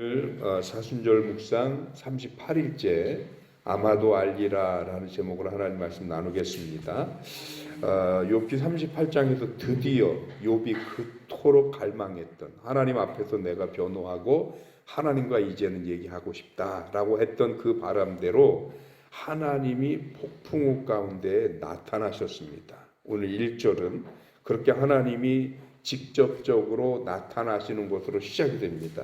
오늘 어, 사순절 묵상 38일째 아마도 알리라라는 제목으로 하나님 말씀 나누겠습니다. 어, 욥기 38장에서 드디어 욥이 그토록 갈망했던 하나님 앞에서 내가 변호하고 하나님과 이제는 얘기하고 싶다라고 했던 그 바람대로 하나님이 폭풍우 가운데 나타나셨습니다. 오늘 1절은 그렇게 하나님이 직접적으로 나타나시는 것으로 시작이 됩니다.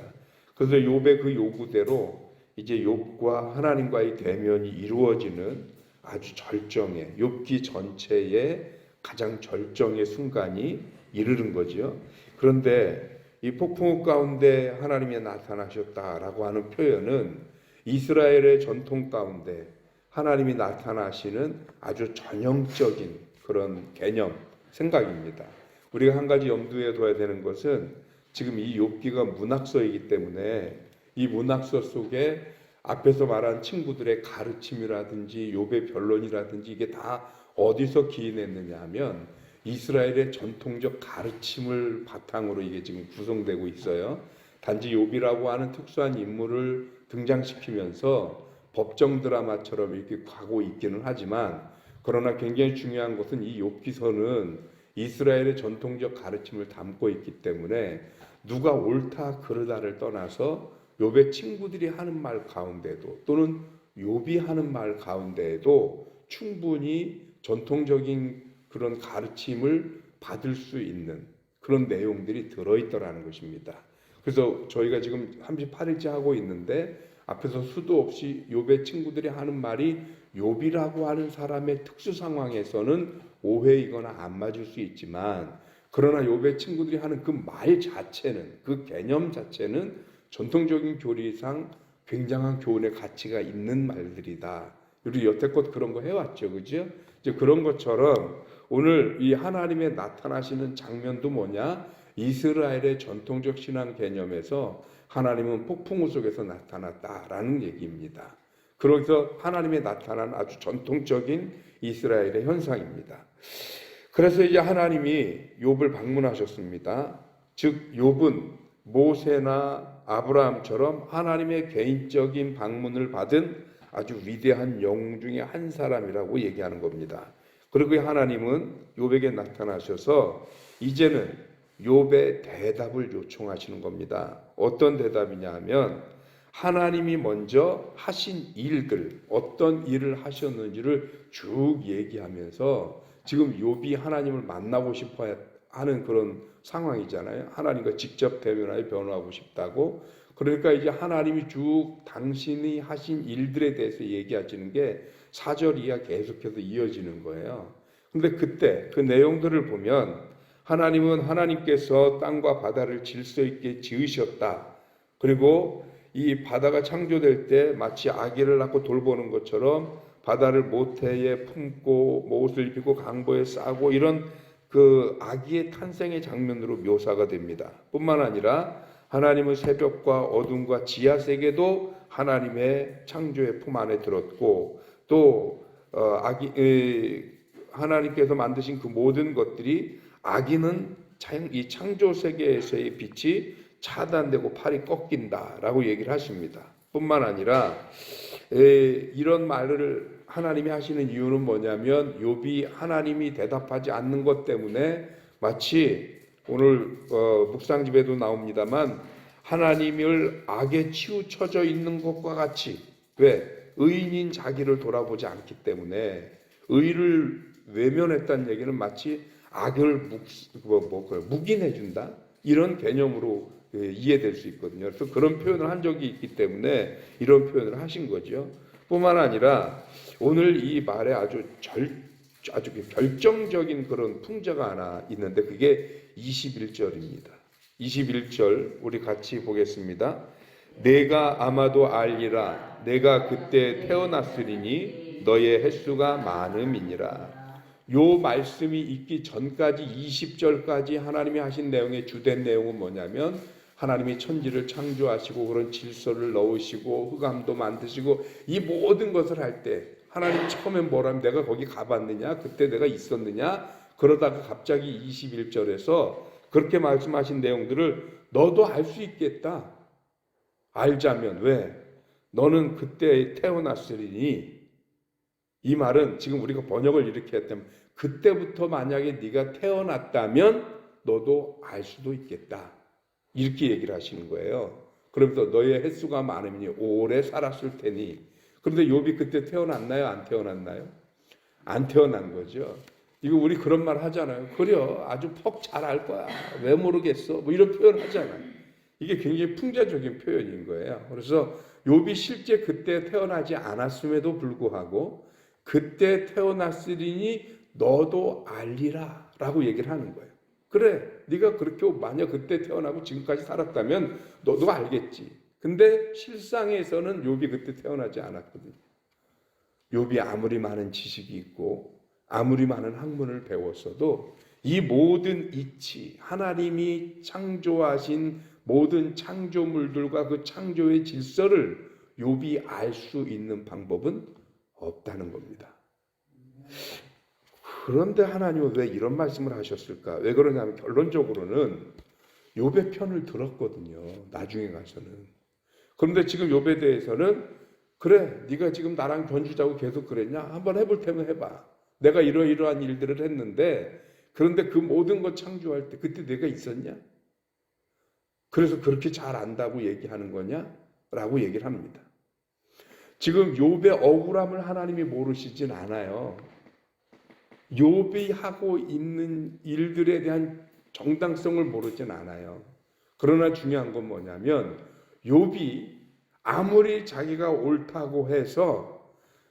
그래서 욥의 그 요구대로 이제 욥과 하나님과의 대면이 이루어지는 아주 절정의 욥기 전체의 가장 절정의 순간이 이르는 거지요. 그런데 이 폭풍우 가운데 하나님이 나타나셨다라고 하는 표현은 이스라엘의 전통 가운데 하나님이 나타나시는 아주 전형적인 그런 개념, 생각입니다. 우리가 한 가지 염두에 둬야 되는 것은 지금 이 욥기가 문학서이기 때문에 이 문학서 속에 앞에서 말한 친구들의 가르침이라든지 욥의 변론이라든지 이게 다 어디서 기인했느냐 하면 이스라엘의 전통적 가르침을 바탕으로 이게 지금 구성되고 있어요. 단지 욥이라고 하는 특수한 인물을 등장시키면서 법정 드라마처럼 이렇게 가고 있기는 하지만 그러나 굉장히 중요한 것은 이 욥기서는 이스라엘의 전통적 가르침을 담고 있기 때문에 누가 옳다 그르다를 떠나서 욥의 친구들이 하는 말 가운데도 또는 욥이 하는 말 가운데에도 충분히 전통적인 그런 가르침을 받을 수 있는 그런 내용들이 들어있더라는 것입니다. 그래서 저희가 지금 38일째 하고 있는데 앞에서 수도 없이 욥의 친구들이 하는 말이 욥이라고 하는 사람의 특수 상황에서는 오해이거나 안 맞을 수 있지만 그러나 욥의 친구들이 하는 그 말 자체는 그 개념 자체는 전통적인 교리상 굉장한 교훈의 가치가 있는 말들이다. 우리 여태껏 그런 거 해왔죠, 그죠? 이제 그런 것처럼 오늘 이 하나님의 나타나시는 장면도 뭐냐? 이스라엘의 전통적 신앙 개념에서 하나님은 폭풍우 속에서 나타났다라는 얘기입니다. 그래서 하나님의 나타난 아주 전통적인 이스라엘의 현상입니다. 그래서 이제 하나님이 욥을 방문하셨습니다. 즉 욥은 모세나 아브라함처럼 하나님의 개인적인 방문을 받은 아주 위대한 영웅 중에 한 사람이라고 얘기하는 겁니다. 그리고 하나님은 욥에게 나타나셔서 이제는 욥의 대답을 요청하시는 겁니다. 어떤 대답이냐 하면 하나님이 먼저 하신 일들, 어떤 일을 하셨는지를 쭉 얘기하면서 지금 욥이 하나님을 만나고 싶어 하는 그런 상황이잖아요. 하나님과 직접 대면하여 변호하고 싶다고. 그러니까 이제 하나님이 쭉 당신이 하신 일들에 대해서 얘기하시는 게 4절 이하 계속해서 이어지는 거예요. 근데 그때 그 내용들을 보면 하나님은 하나님께서 땅과 바다를 질서 있게 지으셨다. 그리고 이 바다가 창조될 때 마치 아기를 낳고 돌보는 것처럼 바다를 모태에 품고 옷을 입히고 강보에 싸고 이런 그 아기의 탄생의 장면으로 묘사가 됩니다. 뿐만 아니라 하나님은 새벽과 어둠과 지하 세계도 하나님의 창조의 품 안에 들었고 또 어, 아기 에, 하나님께서 만드신 그 모든 것들이 아기는 이 창조 세계에서의 빛이 차단되고 팔이 꺾인다라고 얘기를 하십니다. 뿐만 아니라 에, 이런 말을 하나님이 하시는 이유는 뭐냐면 욥이 하나님이 대답하지 않는 것 때문에 마치 오늘 어, 묵상집에도 나옵니다만 하나님을 악에 치우쳐져 있는 것과 같이 왜 의인인 자기를 돌아보지 않기 때문에 의를 외면했다는 얘기는 마치 악을 묵, 뭐, 뭐, 묵인해 준다 이런 개념으로 예, 이해될 수 있거든요. 그래서 그런 표현을 한 적이 있기 때문에 이런 표현을 하신 거죠. 뿐만 아니라 오늘 이 말에 아주 절, 아주 결정적인 그런 풍자가 하나 있는데 그게 21절입니다. 21절 우리 같이 보겠습니다. 내가 아마도 알리라 내가 그때 태어났으리니 너의 횟수가 많음이니라. 요 말씀이 있기 전까지 20절까지 하나님이 하신 내용의 주된 내용은 뭐냐면 하나님이 천지를 창조하시고 그런 질서를 넣으시고 흑암도 만드시고 이 모든 것을 할 때 하나님 처음엔 뭐라면 내가 거기 가봤느냐 그때 내가 있었느냐 그러다가 갑자기 21절에서 그렇게 말씀하신 내용들을 너도 알 수 있겠다 알자면 왜? 너는 그때 태어났으리니 이 말은 지금 우리가 번역을 이렇게 했다면 그때부터 만약에 네가 태어났다면 너도 알 수도 있겠다. 이렇게 얘기를 하시는 거예요. 그러면서 너의 횟수가 많으니 오래 살았을 테니. 그런데 욥이 그때 태어났나요? 안 태어났나요? 안 태어난 거죠. 이거 우리 그런 말 하잖아요. 그래요. 아주 퍽 잘 알 거야. 왜 모르겠어? 뭐 이런 표현 하잖아요. 이게 굉장히 풍자적인 표현인 거예요. 그래서 욥이 실제 그때 태어나지 않았음에도 불구하고 그때 태어났으리니 너도 알리라라고 얘기를 하는 거예요. 그래, 네가 그렇게 만약 그때 태어나고 지금까지 살았다면 너도 알겠지. 근데 실상에서는 욥이 그때 태어나지 않았거든요. 욥이 아무리 많은 지식이 있고 아무리 많은 학문을 배웠어도 이 모든 이치 하나님이 창조하신 모든 창조물들과 그 창조의 질서를 욥이 알 수 있는 방법은 없다는 겁니다. 그런데 하나님은 왜 이런 말씀을 하셨을까? 왜 그러냐면 결론적으로는 욥의 편을 들었거든요. 나중에 가서는. 그런데 지금 욥에 대해서는 그래, 네가 지금 나랑 견주자고 계속 그랬냐? 한번 해볼 테면 해봐. 내가 이러이러한 일들을 했는데 그런데 그 모든 것 창조할 때 그때 내가 있었냐? 그래서 그렇게 잘 안다고 얘기하는 거냐? 라고 얘기를 합니다. 지금 욥의 억울함을 하나님이 모르시진 않아요. 욥이 하고 있는 일들에 대한 정당성을 모르진 않아요. 그러나 중요한 건 뭐냐면 욥이 아무리 자기가 옳다고 해서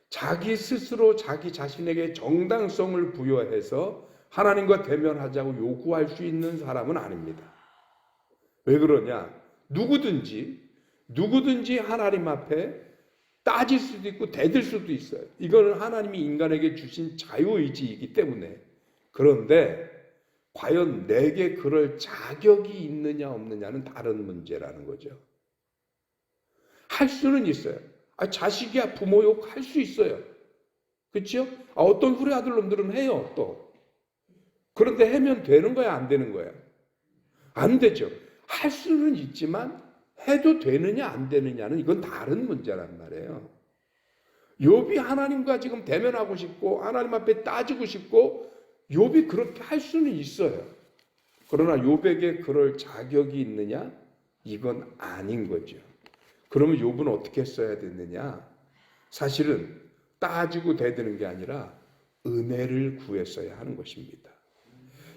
자기 스스로 자기 자신에게 정당성을 부여해서 하나님과 대면하자고 요구할 수 있는 사람은 아닙니다. 왜 그러냐? 누구든지 누구든지 하나님 앞에 따질 수도 있고 대들 수도 있어요. 이거는 하나님이 인간에게 주신 자유의지이기 때문에. 그런데 과연 내게 그럴 자격이 있느냐 없느냐는 다른 문제라는 거죠. 할 수는 있어요. 아, 자식이야 부모 욕 할 수 있어요. 그렇죠? 아, 어떤 후레 아들 놈들은 해요 또. 그런데 하면 되는 거야 안 되는 거야? 안 되죠. 할 수는 있지만 해도 되느냐 안 되느냐는 이건 다른 문제란 말이에요. 욥이 하나님과 지금 대면하고 싶고 하나님 앞에 따지고 싶고 욥이 그렇게 할 수는 있어요. 그러나 욥에게 그럴 자격이 있느냐? 이건 아닌 거죠. 그러면 욥은 어떻게 했어야 됐느냐? 사실은 따지고 대드는 게 아니라 은혜를 구했어야 하는 것입니다.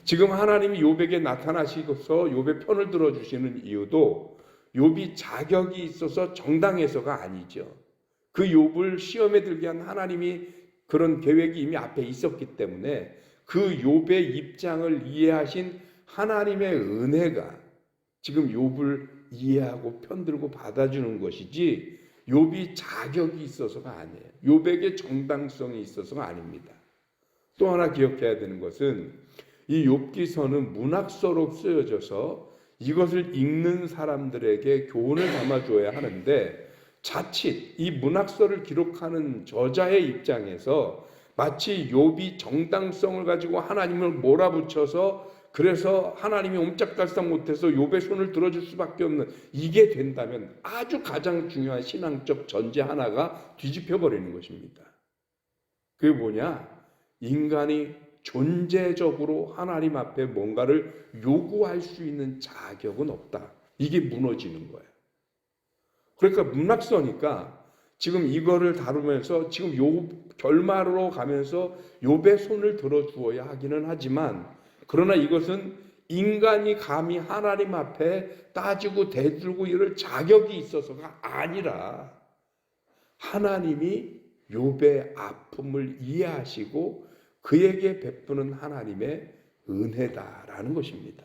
지금 하나님이 욥에게 나타나시고서 욥의 편을 들어 주시는 이유도 욥이 자격이 있어서 정당해서가 아니죠. 그 욥을 시험에 들게 한 하나님이 그런 계획이 이미 앞에 있었기 때문에 그 욥의 입장을 이해하신 하나님의 은혜가 지금 욥을 이해하고 편들고 받아주는 것이지 욥이 자격이 있어서가 아니에요. 욥에게 정당성이 있어서가 아닙니다. 또 하나 기억해야 되는 것은 이 욥기서는 문학서로 쓰여져서 이것을 읽는 사람들에게 교훈을 담아줘야 하는데 자칫 이 문학서를 기록하는 저자의 입장에서 마치 욥이 정당성을 가지고 하나님을 몰아붙여서 그래서 하나님이 옴짝달싹 못해서 욥의 손을 들어줄 수밖에 없는 이게 된다면 아주 가장 중요한 신앙적 전제 하나가 뒤집혀 버리는 것입니다. 그게 뭐냐? 인간이 존재적으로 하나님 앞에 뭔가를 요구할 수 있는 자격은 없다. 이게 무너지는 거예요. 그러니까 문학서니까 지금 이거를 다루면서 지금 요 결말로 가면서 욥의 손을 들어 주어야 하기는 하지만 그러나 이것은 인간이 감히 하나님 앞에 따지고 대들고 이럴 자격이 있어서가 아니라 하나님이 욥의 아픔을 이해하시고 그에게 베푸는 하나님의 은혜다라는 것입니다.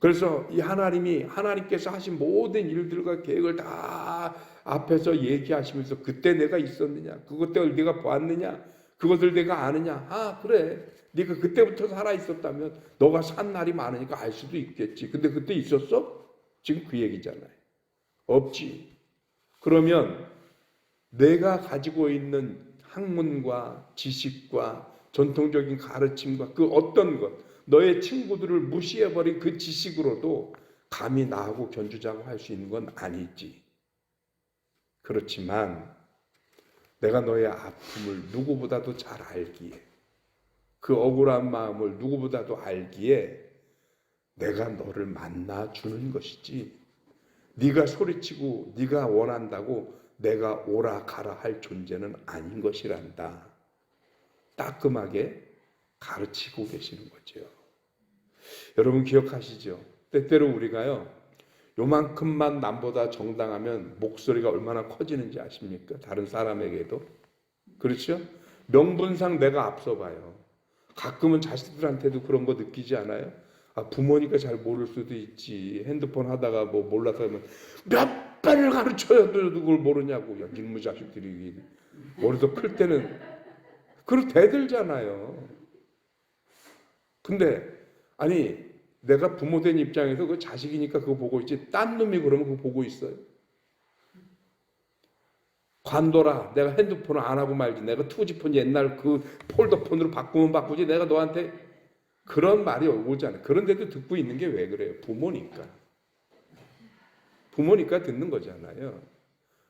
그래서 이 하나님이 하나님께서 하신 모든 일들과 계획을 다 앞에서 얘기하시면서 그때 내가 있었느냐, 그것들 내가 보았느냐, 그것을 내가 아느냐. 아 그래, 네가 그때부터 살아 있었다면 너가 산 날이 많으니까 알 수도 있겠지. 근데 그때 있었어? 지금 그 얘기잖아요. 없지. 그러면 내가 가지고 있는 학문과 지식과 전통적인 가르침과 그 어떤 것, 너의 친구들을 무시해버린 그 지식으로도 감히 나하고 견주자고 할 수 있는 건 아니지. 그렇지만 내가 너의 아픔을 누구보다도 잘 알기에 그 억울한 마음을 누구보다도 알기에 내가 너를 만나 주는 것이지. 네가 소리치고 네가 원한다고 내가 오라 가라 할 존재는 아닌 것이란다. 따끔하게 가르치고 계시는 거죠. 여러분 기억하시죠? 때때로 우리가요. 요만큼만 남보다 정당하면 목소리가 얼마나 커지는지 아십니까? 다른 사람에게도. 그렇죠? 명분상 내가 앞서 봐요. 가끔은 자식들한테도 그런 거 느끼지 않아요? 아, 부모니까 잘 모를 수도 있지. 핸드폰 하다가 뭐 몰라서 하면 몇 번을 가르쳐야 너도 그걸 모르냐고. 야, 일무 자식들이. 머리도 클 때는 그렇게 대들잖아요. 근데 아니 내가 부모 된 입장에서 그 자식이니까 그거 보고 있지 딴 놈이 그러면 그거 보고 있어요. 관둬라. 내가 핸드폰을 안 하고 말지. 내가 투지폰 옛날 그 폴더폰으로 바꾸면 바꾸지. 내가 너한테 그런 말이 오잖아요. 그런데도 듣고 있는 게 왜 그래요? 부모니까. 부모니까 듣는 거잖아요.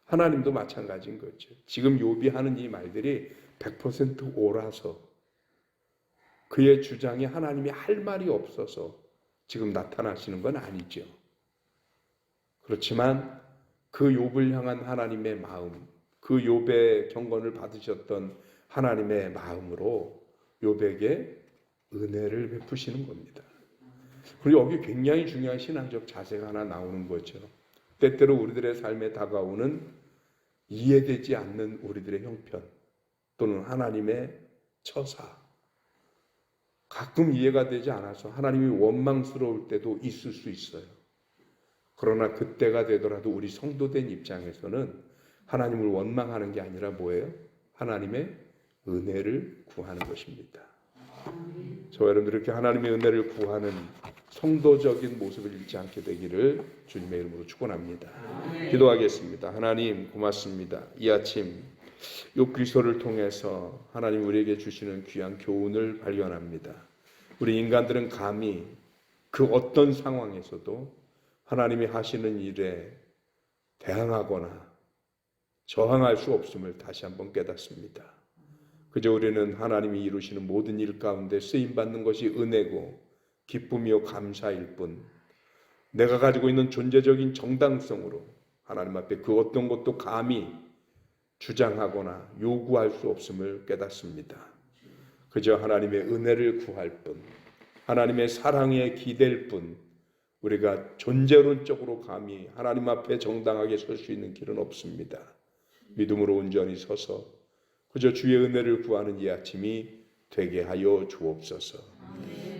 하나님도 마찬가지인 거죠. 지금 요비 하는 이 말들이 100% 옳아서 그의 주장에 하나님이 할 말이 없어서 지금 나타나시는 건 아니죠. 그렇지만 그 욥을 향한 하나님의 마음, 그 욥의 경건을 받으셨던 하나님의 마음으로 욥에게 은혜를 베푸시는 겁니다. 그리고 여기 굉장히 중요한 신앙적 자세가 하나 나오는 거죠. 때때로 우리들의 삶에 다가오는 이해되지 않는 우리들의 형편 또는 하나님의 처사 가끔 이해가 되지 않아서 하나님이 원망스러울 때도 있을 수 있어요. 그러나 그때가 되더라도 우리 성도된 입장에서는 하나님을 원망하는 게 아니라 뭐예요? 하나님의 은혜를 구하는 것입니다. 저와 여러분들 이렇게 하나님의 은혜를 구하는 성도적인 모습을 잃지 않게 되기를 주님의 이름으로 축원합니다. 기도하겠습니다. 하나님 고맙습니다. 이 아침 요 그리스도를 통해서 하나님 우리에게 주시는 귀한 교훈을 발견합니다. 우리 인간들은 감히 그 어떤 상황에서도 하나님이 하시는 일에 대항하거나 저항할 수 없음을 다시 한번 깨닫습니다. 그저 우리는 하나님이 이루시는 모든 일 가운데 쓰임 받는 것이 은혜고 기쁨이요 감사일 뿐 내가 가지고 있는 존재적인 정당성으로 하나님 앞에 그 어떤 것도 감히 주장하거나 요구할 수 없음을 깨닫습니다. 그저 하나님의 은혜를 구할 뿐, 하나님의 사랑에 기댈 뿐, 우리가 존재론적으로 감히 하나님 앞에 정당하게 설 수 있는 길은 없습니다. 믿음으로 온전히 서서 그저 주의 은혜를 구하는 이 아침이 되게 하여 주옵소서.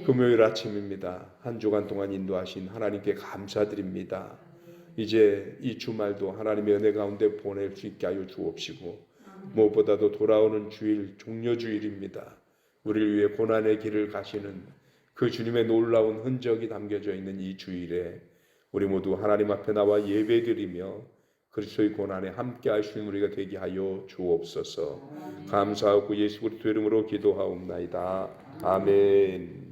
금요일 아침입니다. 한 주간 동안 인도하신 하나님께 감사드립니다. 이제 이 주말도 하나님의 은혜 가운데 보낼 수 있게 하여 주옵시고 무엇보다도 돌아오는 주일 종려 주일입니다. 우리를 위해 고난의 길을 가시는 그 주님의 놀라운 흔적이 담겨져 있는 이 주일에 우리 모두 하나님 앞에 나와 예배드리며 그리스도의 고난에 함께 있는 우리가 되게 하여 주옵소서. 감사하고 예수 그리스도 이름으로 기도하옵나이다. 아멘.